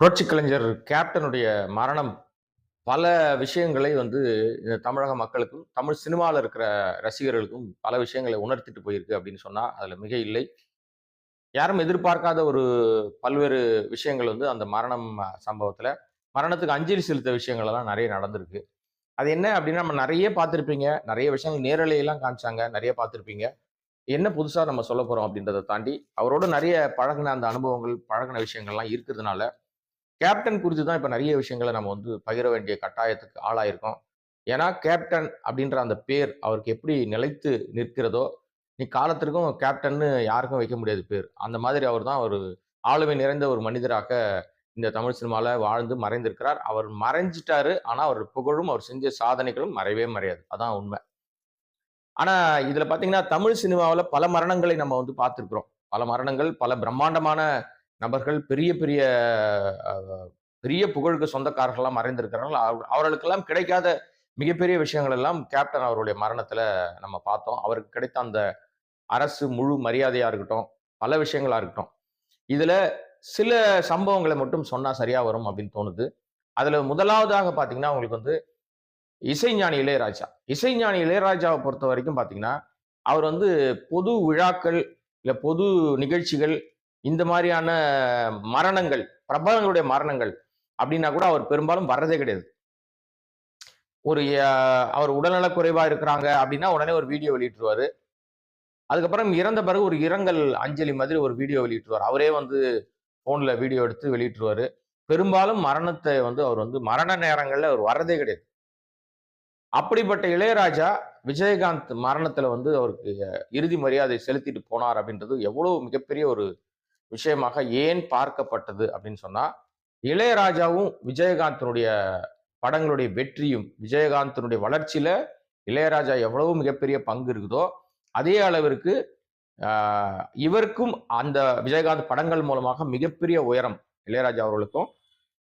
புரட்சி கலைஞர் கேப்டனுடைய மரணம் பல விஷயங்களை வந்து இந்த தமிழக மக்களுக்கும் தமிழ் சினிமாவில் இருக்கிற ரசிகர்களுக்கும் பல விஷயங்களை உணர்த்திட்டு போயிருக்கு அப்படின்னு சொன்னால் அதில் மிக இல்லை. யாரும் எதிர்பார்க்காத ஒரு பல்வேறு விஷயங்கள் வந்து அந்த மரணம் சம்பவத்தில் மரணத்துக்கு அஞ்சலி செலுத்த விஷயங்கள்லாம் நிறைய நடந்திருக்கு. அது என்ன அப்படின்னா நம்ம நிறைய பார்த்துருப்பீங்க. நிறைய விஷயங்கள் நேரலையெல்லாம் காமிச்சாங்க. நிறைய பார்த்துருப்பீங்க. என்ன புதுசாக நம்ம சொல்ல போகிறோம் அப்படின்றத தாண்டி அவரோட நிறைய பழகின அந்த அனுபவங்கள் பழகின விஷயங்கள்லாம் இருக்கிறதுனால கேப்டன் குறித்து தான் இப்போ நிறைய விஷயங்களை நம்ம வந்து பகிர வேண்டிய கட்டாயத்துக்கு ஆளாயிருக்கோம். ஏன்னா கேப்டன் அப்படின்ற அந்த பேர் அவருக்கு எப்படி நிலைத்து நிற்கிறதோ நீ காலத்திற்கும் கேப்டன்னு யாருக்கும் வைக்க முடியாது பேர். அந்த மாதிரி அவர் தான் ஒரு ஆளுமை நிறைந்த ஒரு மனிதராக இந்த தமிழ் சினிமாவில் வாழ்ந்து மறைந்திருக்கிறார். அவர் மறைஞ்சிட்டாரு ஆனால் அவர் புகழும் அவர் செஞ்ச சாதனைகளும் மறையவே மறையாது. அதான் உண்மை. ஆனால் இதில் பார்த்தீங்கன்னா தமிழ் சினிமாவில் பல மரணங்களை நம்ம வந்து பார்த்துருக்குறோம். பல மரணங்கள் பல பிரம்மாண்டமான நபர்கள் பெரிய பெரிய பெரிய புகழுக்கு சொந்தக்காரர்கள்லாம் மறைந்திருக்கிறார்கள். அவர்- அவர்களுக்கெல்லாம் கிடைக்காத மிகப்பெரிய விஷயங்கள் எல்லாம் கேப்டன் அவருடைய மரணத்துல நம்ம பார்த்தோம். அவருக்கு கிடைத்த அந்த அரசு முழு மரியாதையா இருக்கட்டும் பல விஷயங்களா இருக்கட்டும். இதுல சில சம்பவங்களை மட்டும் சொன்னா சரியா வரும் அப்படின்னு தோணுது. அதுல முதலாவதாக பாத்தீங்கன்னா உங்களுக்கு வந்து இசைஞானி இளையராஜா. இசைஞானி இளையராஜாவை பொறுத்த வரைக்கும் பாத்தீங்கன்னா அவர் வந்து பொது விழாக்கள் இல்ல பொது நிகழ்ச்சிகள் இந்த மாதிரியான மரணங்கள் பிரபலங்களுடைய மரணங்கள் அப்படின்னா கூட அவர் பெரும்பாலும் வர்றதே கிடையாது. ஒரு அவர் உடல்நலக் குறைவா இருக்கிறாங்க அப்படின்னா உடனே ஒரு வீடியோ வெளியிட்டுருவாரு. அதுக்கப்புறம் இறந்த பிறகு ஒரு இரங்கல் அஞ்சலி மாதிரி ஒரு வீடியோ வெளியிட்டுருவார். அவரே வந்து ஃபோனில் வீடியோ எடுத்து வெளியிட்டுருவாரு. பெரும்பாலும் மரணத்தை வந்து அவர் வந்து மரண நேரங்கள்ல அவர் வர்றதே கிடையாது. அப்படிப்பட்ட இளையராஜா விஜயகாந்த் மரணத்துல வந்து அவருக்கு இறுதி மரியாதை செலுத்திட்டு போனார் அப்படின்றது எவ்வளவு மிகப்பெரிய ஒரு விஷயமாக ஏன் பார்க்கப்பட்டது அப்படின்னு சொன்னா இளையராஜாவும் விஜயகாந்தனுடைய படங்களுடைய வெற்றியும் விஜயகாந்தனுடைய வளர்ச்சியில இளையராஜா எவ்வளவு மிகப்பெரிய பங்கு இருக்குதோ அதே அளவிற்கு இவருக்கும் அந்த விஜயகாந்த் படங்கள் மூலமாக மிகப்பெரிய உயரம் இளையராஜா அவர்களுக்கும்.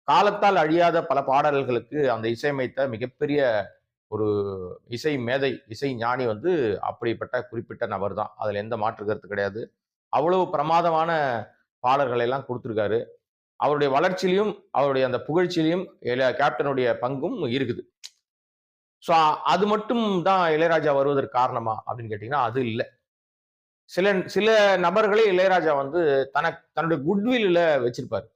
காலத்தால் அழியாத பல பாடல்களுக்கு அந்த இசையமைத்த மிகப்பெரிய ஒரு இசை மேதை இசை ஞானி வந்து அப்படிப்பட்ட குறிப்பிட்ட நபர் தான் அதில் எந்த மாற்று கருத்து கிடையாது. அவ்வளவு பிரமாதமான பாடல்களை எல்லாம் கொடுத்துருக்காரு. அவருடைய வளர்ச்சியிலையும் அவருடைய அந்த புகழ்ச்சியிலையும் இளைய- கேப்டனுடைய பங்கும் இருக்குது. ஸோ அது மட்டும் தான் இளையராஜா வருவதற்கு காரணமா அப்படின்னு கேட்டிங்கன்னா அது இல்லை. சில சில நபர்களே இளையராஜா வந்து தனக்கு தன்னுடைய குட்வில்ல வச்சிருப்பார்.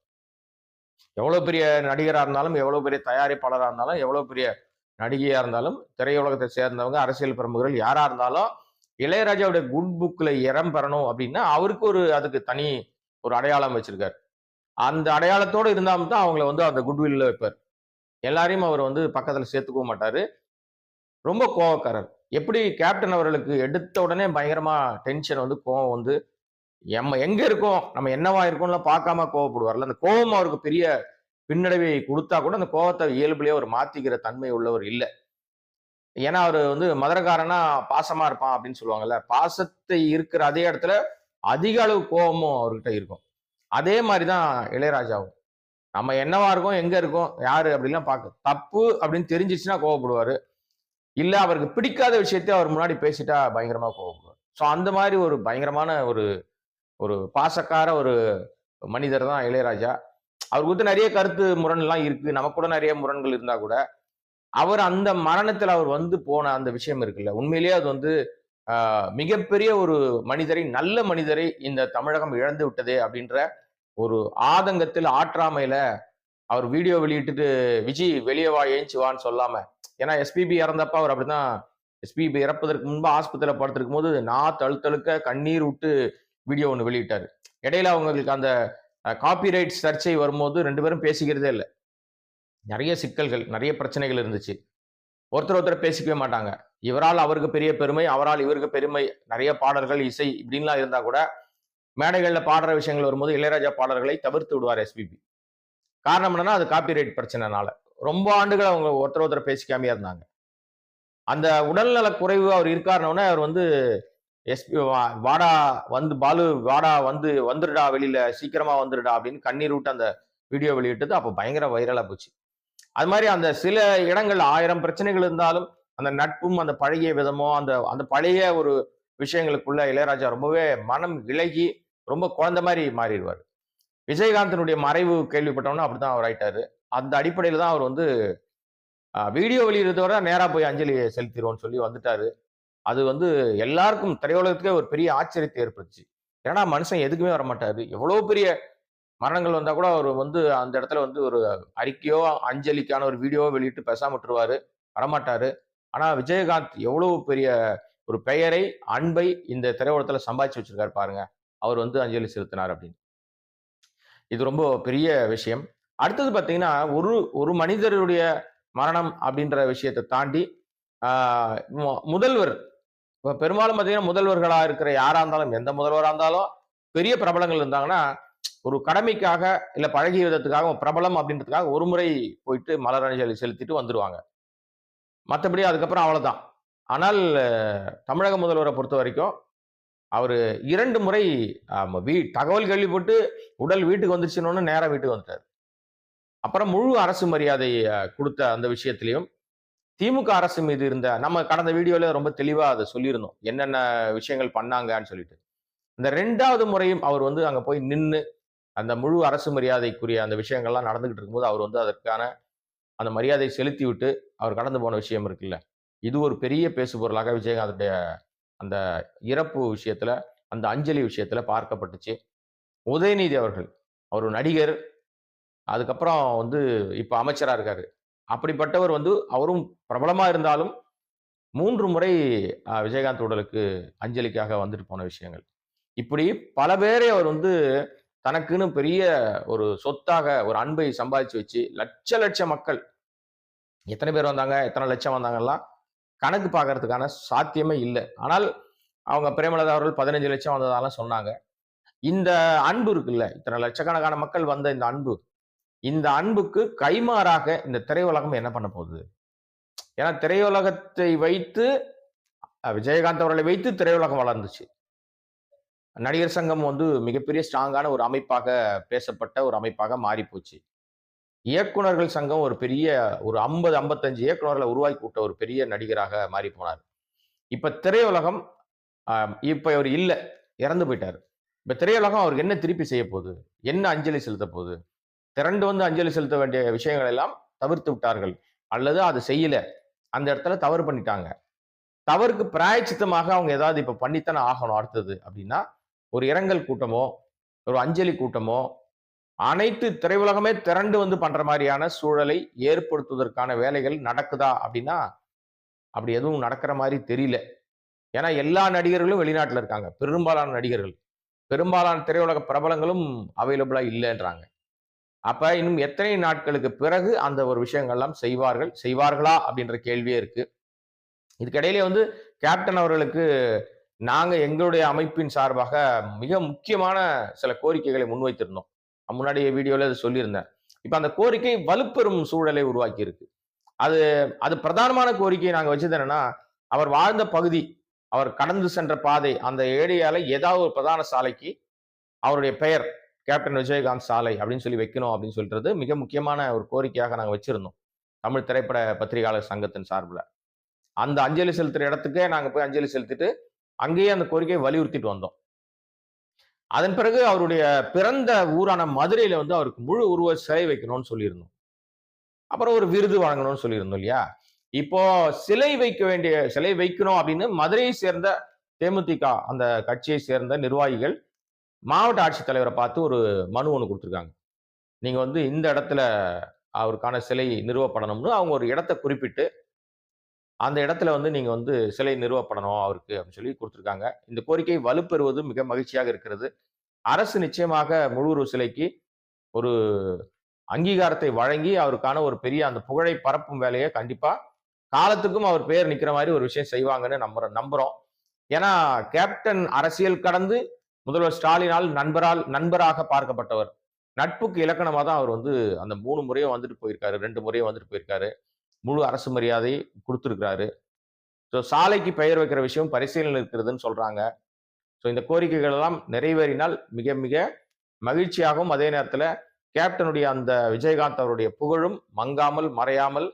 எவ்வளோ பெரிய நடிகராக இருந்தாலும் எவ்வளோ பெரிய தயாரிப்பாளராக இருந்தாலும் எவ்வளோ பெரிய நடிகையாக இருந்தாலும் திரையுலகத்தை சேர்ந்தவங்க அரசியல் பிரமுகர்கள் யாராக இருந்தாலும் இளையராஜாவுடைய குட் புக்கில் இடம் பெறணும் அப்படின்னா அவருக்கு ஒரு அதுக்கு தனி ஒரு அடையாளம் வச்சிருக்காரு. அந்த அடையாளத்தோடு இருந்தால் தான் அவங்கள வந்து அந்த குட்வில்ல வைப்பார். எல்லாரையும் அவர் வந்து பக்கத்தில் சேர்த்துக்கவும் மாட்டார். ரொம்ப கோவக்காரர். எப்படி கேப்டன் அவர்களுக்கு எடுத்த உடனே பயங்கரமாக டென்ஷன் வந்து கோவம் வந்து நம்ம எங்கே இருக்கோம்? நம்ம என்னவா இருக்கோம்லாம் பார்க்காம கோவப்படுவார்ல? அந்த கோவம் அவருக்கு பெரிய பின்னடைவை கொடுத்தா கூட அந்த கோவத்தை இயல்புலேயே அவர் மாத்திக்கிற தன்மை உள்ளவர் இல்லை. ஏன்னா அவர் வந்து மதுரக்காரனா பாசமாக இருப்பான் அப்படின்னு சொல்லுவாங்கல்ல. பாசத்தை இருக்கிற அதே இடத்துல அதிக அளவு கோபமும் அவர்கிட்ட இருக்கும். அதே மாதிரி தான் இளையராஜாவும். நம்ம என்னவா இருக்கோம் எங்க இருக்கோம் யாரு அப்படிலாம் பார்க்க தப்பு அப்படின்னு தெரிஞ்சிச்சுன்னா கோவப்படுவாரு. இல்லை அவருக்கு பிடிக்காத விஷயத்தை அவர் முன்னாடி பேசிட்டா பயங்கரமா கோவப்படுவார். ஸோ அந்த மாதிரி ஒரு பயங்கரமான ஒரு ஒரு பாசக்கார ஒரு மனிதர் தான் இளையராஜா. அவருக்கு வந்து நிறைய கருத்து முரண்லாம் இருக்கு. நமக்கு கூட நிறைய முரண்கள் இருந்தா கூட அவர் அந்த மரணத்தில் அவர் வந்து போன அந்த விஷயம் இருக்குல்ல. உண்மையிலேயே அது வந்து மிகப்பெரிய ஒரு மனிதரை நல்ல மனிதரை இந்த தமிழகம் இழந்து விட்டதே அப்படின்ற ஒரு ஆதங்கத்தில் ஆற்றாமையில அவர் வீடியோ வெளியிட்டுட்டு விஜய் வெளியே வா ஏஞ்சி வான்னு சொல்லாம. ஏன்னா எஸ்பிபி இறந்தப்ப அவர் அப்படிதான் எஸ்பிபி இறப்பதற்கு முன்பு ஆஸ்பத்திரியில் படுத்திருக்கும் போது நான் தழுத்தழுக்க கண்ணீர் விட்டு வீடியோ ஒன்று வெளியிட்டாரு. இடையில அவங்களுக்கு அந்த காப்பிரைட் சர்ச்சை வரும்போது ரெண்டு பேரும் பேசிக்கிறதே இல்லை. நிறைய சிக்கல்கள் நிறைய பிரச்சனைகள் இருந்துச்சு. ஒருத்தர் ஒருத்தர் பேசிக்கவே மாட்டாங்க. இவரால் அவருக்கு பெரிய பெருமை அவரால் இவருக்கு பெருமை நிறைய பாடல்கள் இசை இப்படின்லாம் இருந்தா கூட மேடைகளில் பாடுற விஷயங்கள் வரும்போது இளையராஜா பாடல்களை தவிர்த்து விடுவார் எஸ்பிபி காரணம் என்னன்னா அது காப்பிரைட் பிரச்சனைனால. ரொம்ப ஆண்டுகள் அவங்க ஒருத்தர் ஒருத்தர் பேசிக்காமே இருந்தாங்க. அந்த உடல்நல குறைவு அவர் இருக்காருனோடனே அவர் வந்து எஸ்பி வாடா வந்து பாலு வாடா வந்து வந்துருடா வெளியில சீக்கிரமா வந்துடுடா அப்படின்னு கண்ணீர் விட்டு அந்த வீடியோ வெளியிட்டது. அப்போ பயங்கர வைரலா போச்சு. அது மாதிரி அந்த சில இடங்கள் ஆயிரம் பிரச்சனைகள் இருந்தாலும் அந்த நட்பும் அந்த பழகிய விதமோ அந்த அந்த பழைய ஒரு விஷயங்களுக்குள்ள இளையராஜா ரொம்பவே மனம் இழகி ரொம்ப குழந்தை மாதிரி மாறிடுவார் விஜயகாந்தனுடைய மறைவு கேள்விப்பட்டோம்னா அப்படிதான் அவர் ஆயிட்டாரு. அந்த அடிப்படையில் தான் அவர் வந்து வீடியோ வெளியிடுறதோட நேராக போய் அஞ்சலி செலுத்திடுவோம்னு சொல்லி வந்துட்டாரு. அது வந்து எல்லாருக்கும் திரையுலகத்துக்கே ஒரு பெரிய ஆச்சரியத்தை ஏற்படுத்துச்சு. ஏன்னா மனுஷன் எதுக்குமே வரமாட்டாரு. எவ்வளோ பெரிய மரணங்கள் வந்தால் கூட அவர் வந்து அந்த இடத்துல வந்து ஒரு அறிக்கையோ, அஞ்சலிக்கான ஒரு வீடியோவோ வெளியிட்டு பேசாம விட்டுருவாரு. வரமாட்டாரு. ஆனால் விஜயகாந்த் எவ்வளவு பெரிய ஒரு பெயரை, அன்பை இந்த திரையுலகத்துல சம்பாதிச்சு வச்சிருக்காரு பாருங்க. அவர் வந்து அஞ்சலி செலுத்தினார் அப்படின்னு. இது ரொம்ப பெரிய விஷயம். அடுத்தது பார்த்தீங்கன்னா, ஒரு ஒரு மனிதருடைய மரணம் அப்படின்ற விஷயத்தை தாண்டி, முதல்வர் இப்போ பெரும்பாலும் பார்த்தீங்கன்னா, முதல்வர்களாக இருக்கிற யாராக இருந்தாலும், எந்த முதல்வராக இருந்தாலும், பெரிய பிரபலங்கள் இருந்தாங்கன்னா, ஒரு கடமைக்காக, இல்லை பழகிய விதத்துக்காக, பிரபலம் அப்படின்றதுக்காக ஒரு முறை போயிட்டு மலர் அஞ்சலி செலுத்திட்டு வந்துடுவாங்க மற்றபடி அதுக்கப்புறம் அவ்வளோதான் ஆனால் தமிழக முதல்வர பொறுத்தவரைக்கும், அவரு 2 முறை வீ தகவல் கேள்விப்பட்டு உடல் வீட்டுக்கு வந்துருச்சுன்னு நேராக வீட்டுக்கு வந்துட்டாரு. அப்புறம் முழு அரசு மரியாதை கொடுத்த அந்த விஷயத்திலையும் திமுக அரசு மீது இருந்த நம்ம கடந்த வீடியோவில் ரொம்ப தெளிவாக அதை சொல்லியிருந்தோம். என்னென்ன விஷயங்கள் பண்ணாங்கன்னு சொல்லிட்டு. இந்த ரெண்டாவது முறையும் அவர் வந்து அங்கே போய் நின்று அந்த முழு அரசு மரியாதைக்குரிய அந்த விஷயங்கள்லாம் நடந்துகிட்டு இருக்கும்போது, அவர் வந்து அதற்கான அந்த மரியாதையை செலுத்திவிட்டு, அவர் கடந்து போன விஷயம் இருக்குல்ல. இது ஒரு பெரிய பேசுபொருளாக விஜயகாந்தனுடைய அந்த இறப்பு விஷயத்துல, அந்த அஞ்சலி விஷயத்துல பார்க்கப்பட்டுச்சு. உதயநிதி அவர்கள், அவர் நடிகர். அதுக்கப்புறம் வந்து இப்போ அமைச்சராக இருக்காரு. அப்படிப்பட்டவர் வந்து அவரும் பிரபலமாக இருந்தாலும், மூன்று முறை விஜயகாந்த் உடலுக்கு அஞ்சலிக்காக வந்துட்டு போன விஷயங்கள். இப்படி பல பேரை அவர் வந்து தனக்குன்னு பெரிய ஒரு சொத்தாக, ஒரு அன்பை சம்பாதிச்சு வச்சு, லட்ச லட்ச மக்கள் எத்தனை பேர் வந்தாங்க, எத்தனை லட்சம் வந்தாங்கலாம் கணக்கு பார்க்கறதுக்கான சாத்தியமே இல்லை ஆனால் அவங்க பிரேமலதா அவர்கள் 15 லட்சம் வந்ததாலாம் சொன்னாங்க. இந்த அன்பு இருக்குல்ல, இத்தனை லட்சக்கணக்கான மக்கள் வந்த இந்த அன்பு, இந்த அன்புக்கு கைமாறாக இந்த திரையுலகம் என்ன பண்ண போகுது? ஏன்னா திரையுலகத்தை வைத்து விஜயகாந்த் அவர்களை வைத்து திரையுலகம் வளர்ந்துச்சு. நடிகர் சங்கம் வந்து மிகப்பெரிய ஸ்ட்ராங்கான ஒரு அமைப்பாக பேசப்பட்ட ஒரு அமைப்பாக மாறிப்போச்சு. இயக்குனர்கள் சங்கம் ஒரு பெரிய ஒரு ஐம்பது ஐம்பத்தஞ்சு இயக்குநர்களை உருவாக்கி விட்ட ஒரு பெரிய நடிகராக மாறி போனார். இப்ப திரையுலகம் இப்போ இப்ப இல்லை இறந்து போயிட்டாரு. இப்ப திரையுலகம் அவருக்கு என்ன திருப்பி செய்ய போகுது? என்ன அஞ்சலி செலுத்தப் போகுது? திரண்டு வந்து அஞ்சலி செலுத்த வேண்டிய விஷயங்கள் எல்லாம் தவிர்த்து விட்டார்கள். அல்லது அது செய்யல. அந்த இடத்துல தவறு பண்ணிட்டாங்க. தவறுக்கு பிராயச்சித்தமாக அவங்க ஏதாவது இப்ப பண்ணித்தானே ஆகணும் அடுத்தது அப்படின்னா, ஒரு இரங்கல் கூட்டமோ, ஒரு அஞ்சலி கூட்டமோ, அனைத்து திரையுலகமே திரண்டு வந்து பண்ற மாதிரியான சூழலை ஏற்படுத்துவதற்கான வேலைகள் நடக்குதா அப்படின்னா, அப்படி எதுவும் நடக்கிற மாதிரி தெரியல. ஏன்னா எல்லா நடிகர்களும் வெளிநாட்டில் இருக்காங்க. பெரும்பாலான நடிகர்கள். பெரும்பாலான திரையுலக பிரபலங்களும் அவைலபிளா இல்லைன்றாங்க அப்ப இன்னும் எத்தனை நாட்களுக்கு பிறகு அந்த ஒரு விஷயங்கள்லாம் செய்வார்கள்? செய்வார்களா? அப்படின்ற கேள்வியே இருக்கு. இதுக்கிடையிலே வந்து கேப்டன் அவர்களுக்கு நாங்க எங்களுடைய அமைப்பின் சார்பாக மிக முக்கியமான சில கோரிக்கைகளை முன்வைத்திருந்தோம். முன்னாடி வீடியோவில் அது சொல்லியிருந்தேன். இப்போ அந்த கோரிக்கை வலுப்பெறும் சூழலை உருவாக்கி இருக்கு. அது அது பிரதானமான கோரிக்கை நாங்க வச்சது என்னன்னா, அவர் வாழ்ந்த பகுதி, அவர் கடந்து சென்ற பாதை, அந்த ஏரியால ஏதாவது ஒரு பிரதான சாலைக்கு அவருடைய பெயர் கேப்டன் விஜயகாந்த் சாலை அப்படின்னு சொல்லி வைக்கணும் அப்படின்னு சொல்றது மிக முக்கியமான ஒரு கோரிக்கையாக நாங்க வச்சிருந்தோம். தமிழ் திரைப்பட பத்திரிகையாளர் சங்கத்தின் சார்புல. அந்த அஞ்சலி செலுத்துற இடத்துக்கே நாங்கள் போய் அஞ்சலி செலுத்திட்டு, அங்கேயே அந்த கோரிக்கையை வலியுறுத்திட்டு வந்தோம். அதன் பிறகு அவருடைய பிறந்த ஊரான மதுரையில வந்து அவருக்கு முழு உருவ சிலை வைக்கணும்னு சொல்லியிருந்தோம். அப்புறம் ஒரு விருது வழங்கணும்னு சொல்லியிருந்தோம் இல்லையா? இப்போ சிலை வைக்க வேண்டிய சிலை வைக்கணும் அப்படின்னு மதுரையை சேர்ந்த தேமுதிக அந்த கட்சியை சேர்ந்த நிர்வாகிகள் மாவட்ட ஆட்சித்தலைவரை பார்த்து ஒரு மனு ஒன்று கொடுத்துருக்காங்க நீங்க வந்து இந்த இடத்துல அவருக்கான சிலை நிறுவப்படணும்னு அவங்க ஒரு இடத்த குறிப்பிட்டு, அந்த இடத்துல வந்து நீங்கள் வந்து சிலை நிறுவப்படணும் அவருக்கு அப்படின்னு சொல்லி கொடுத்துருக்காங்க இந்த கோரிக்கை வலுப்பெறுவது மிக மகிழ்ச்சியாக இருக்கிறது. அரசு நிச்சயமாக முழு சிலைக்கு ஒரு அங்கீகாரத்தை வழங்கி, அவருக்கான ஒரு பெரிய அந்த புகழை பரப்பும் வேலையை கண்டிப்பாக காலத்துக்கும் அவர் பெயர் நிற்கிற மாதிரி ஒரு விஷயம் செய்வாங்கன்னு நம்புகிறோம் நம்புறோம். ஏன்னா கேப்டன் அரசியல் கடந்து முதல்வர் ஸ்டாலினால் நண்பரால் நண்பராக பார்க்கப்பட்டவர். நட்புக்கு இலக்கணமாக தான் அவர் வந்து அந்த மூணு முறையும் வந்துட்டு போயிருக்காரு. ரெண்டு முறையும் வந்துட்டு போயிருக்காரு. முழு அரசு மரியாதை கொடுத்துருக்கிறாரு ஸோ சாலைக்கு பெயர் வைக்கிற விஷயம் பரிசீலனை இருக்கிறதுன்னு சொல்கிறாங்க ஸோ இந்த கோரிக்கைகள் எல்லாம் நிறைவேறினால் மிக மிக மகிழ்ச்சியாகவும், அதே நேரத்தில் கேப்டனுடைய அந்த விஜயகாந்த் அவருடைய புகழும் மங்காமல், மறையாமல்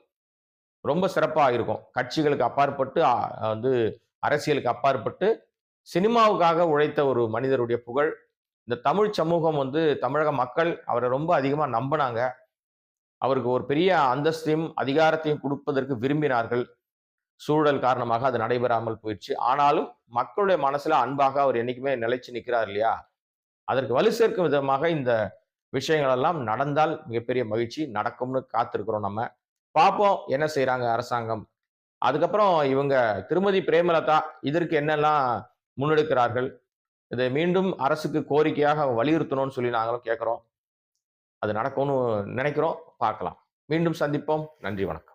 ரொம்ப சிறப்பாக இருக்கும். கட்சிகளுக்கு அப்பாற்பட்டு வந்து அரசியலுக்கு அப்பாற்பட்டு சினிமாவுக்காக உழைத்த ஒரு மனிதருடைய புகழ் இந்த தமிழ் சமூகம் வந்து தமிழக மக்கள் அவரை ரொம்ப அதிகமாக நம்பினாங்க. அவருக்கு ஒரு பெரிய அந்தஸ்தையும், அதிகாரத்தையும் கொடுப்பதற்கு விரும்பினார்கள். சூழல் காரணமாக அது நடைபெறாமல் போயிடுச்சு ஆனாலும் மக்களுடைய மனசுல அன்பாக அவர் என்னைக்குமே நிலைச்சு நிற்கிறார் இல்லையா? அதற்கு வலு சேர்க்கும் விதமாக இந்த விஷயங்கள் எல்லாம் நடந்தால் மிகப்பெரிய மகிழ்ச்சி. நடக்கும்னு காத்திருக்கிறோம் நம்ம. பார்ப்போம் என்ன செய்யறாங்க அரசாங்கம். அதுக்கப்புறம் இவங்க திருமதி பிரேமலதா இதற்கு என்னெல்லாம் முன்னெடுக்கிறார்கள். இதை மீண்டும் அரசுக்கு கோரிக்கையாக வலியுறுத்தணும்னு சொல்லி நாங்களும் கேட்குறோம் அது நடக்கும்னு நினைக்கிறோம். பார்க்கலாம். மீண்டும் சந்திப்போம். நன்றி, வணக்கம்.